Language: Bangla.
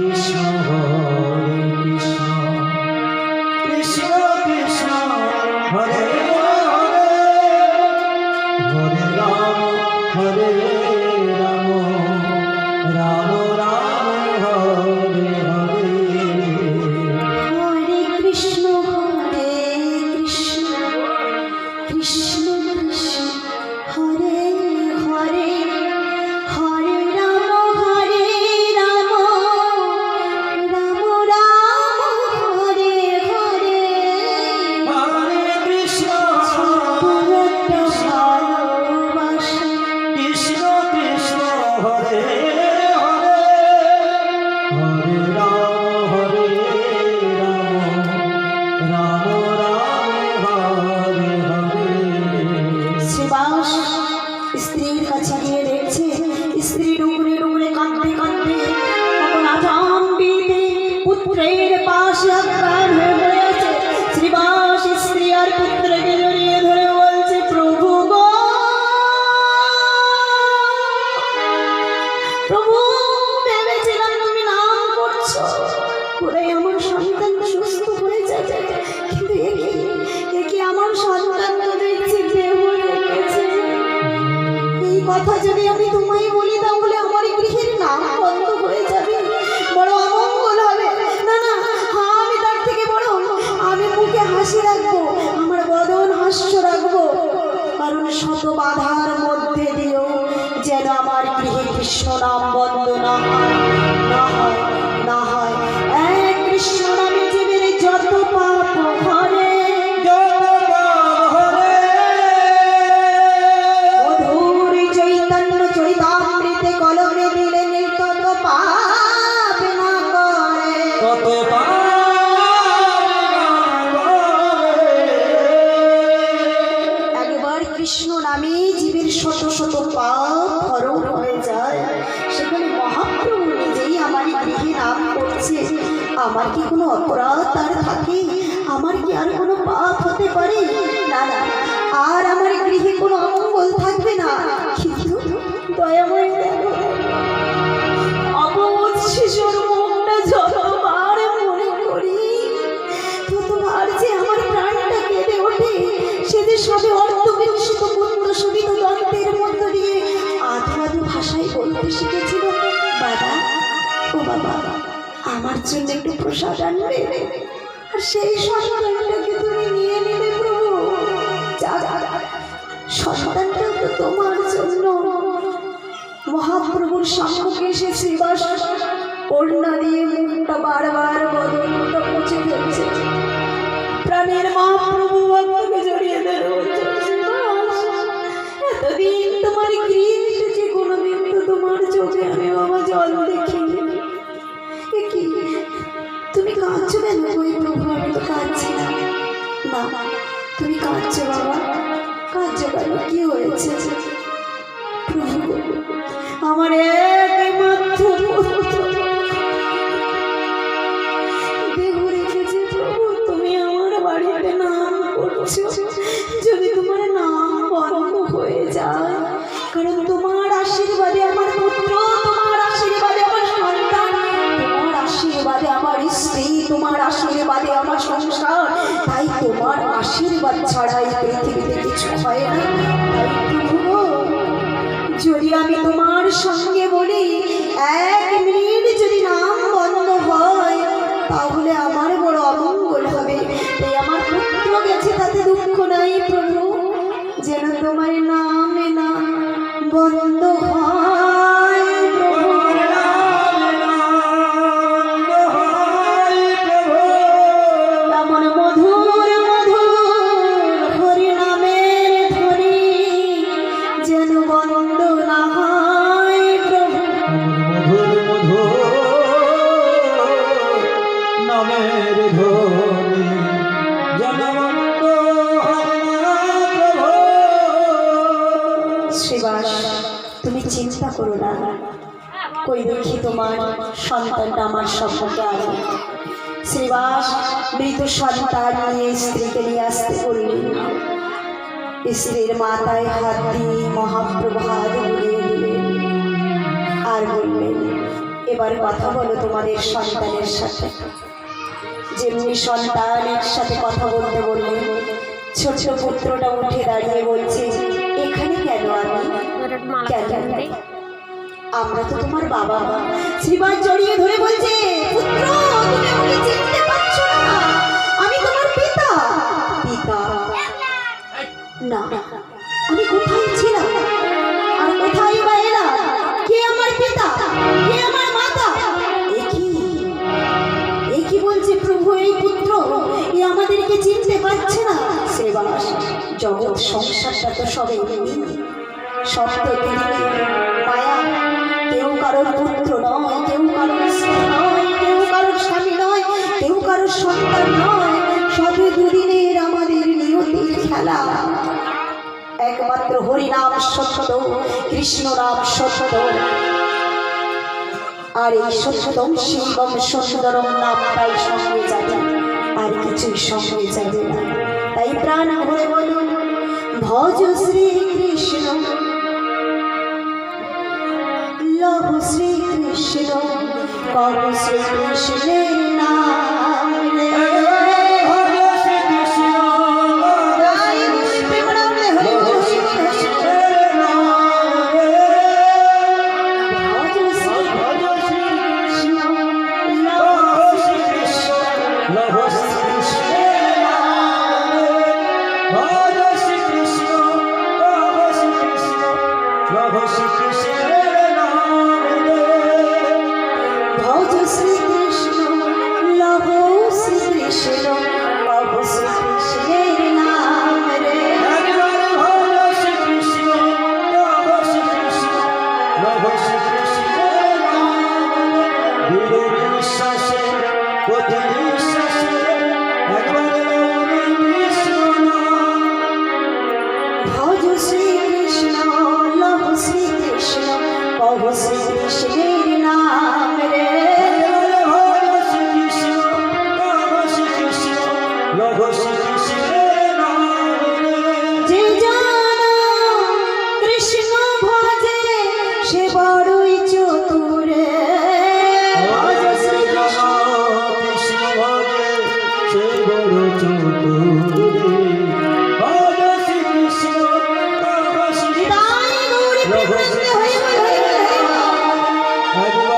কৃষ্ণ হরে পুত্রের পাশে আক্রান হয়ে পড়ে শ্রীবাস স্ত্রী আর পুত্রকে জড়িয়ে ধরে বলছে, প্রভু গো! প্রভু, ভেবেছিলাম তুমি নাম করছ। করে আমার সন্তান সুস্থ হয়ে যাবে। কিন্তু এ কি? আমার সন্তান তো দেখছি কথা যদি আমি তোমায় বলি আর আমার গৃহে কোনো অমঙ্গল থাকবে না। কিন্তু দয়াময় অবধ শিশুর মনে করি, ততবার যে আমার প্রাণটা কেঁদে ওঠে, সে যে সবে অর্থবিকশিত পুত্র শোভিত দন্তের মধ্য দিয়ে আধু ভাষায় বলতে শিখেছিল। বাবা, ও বাবা, আমার জন্য একটু প্রসাদ আনবে? আর সেই সন্তানটাকে জল দেখিনি কি? তুমি কাঁদছো কেন ওই প্রভু, আমি তো কাঁদছি। না তুমি কাঁদছো বাবা? কাঁদছো কেন? কি হয়েছে? প্রভু, আমার একমাত্র যদি তোমার নাম বন্ধ হয়ে যায় আশীর্বাদ ছাড়া এই পৃথিবীতে কিছু হয় না। যদি আমি তোমার সঙ্গে বলি এক শ্রীবাস, তুমি চিন্তা করো না। কই দেখি তোমার সন্তানটা আমার সম্পর্কে আলো শ্রীবাস, মৃত সন্তান নিয়ে স্ত্রীকে নিয়ে আসতে বললেন স্ত্রীর মাথায় হাত দিয়ে মহাপ্রভাত আর বললেন এবার কথা বলো তোমাদের সন্তানের সাথে। যেমনি সন্তানের সাথে কথা বলতে বললে ছোট পুত্রটা উঠে দাঁড়িয়ে বলছে আমি আমরা তো তোমার বাবা মা শ্রীবাস জড়িয়ে ধরে বলছে পুত্র তুমি আমাকে চিনতে পারছ না। আমি তোমার পিতা। পিতা? না আমি কোথায় ছিলাম? আর কোথায় বা এলাম? কে আমার পিতা? কে আমার মাতা? এ কি? এ কি বলছে প্রভু এই পুত্র? এ আমাদেরকে চিনতে পারছে না। শ্রীবাস জগৎ সংসারটা তো সবে সত্য তিনি কেউ কারোর পুত্র নয়, কেউ কারোর কেউ কারোর কেউ কারোর দুদিনের আমাদের খেলা। একমাত্র হরিনাম সত্য, কৃষ্ণ নাম আর এই সত্যম শিবম সুন্দরম নামটাই সঙ্গে যাবে, আর কিছুই সঙ্গে যাবে না। তাই প্রাণ ভরে বলুন ভজ শ্রী কৃষ্ণ শ্রী কৃষ্ণ কর শ্রী প্রতি বিশ্বাসে একবার কৃষ্ণ নাম ভজ শ্রীকৃষ্ণ Bye.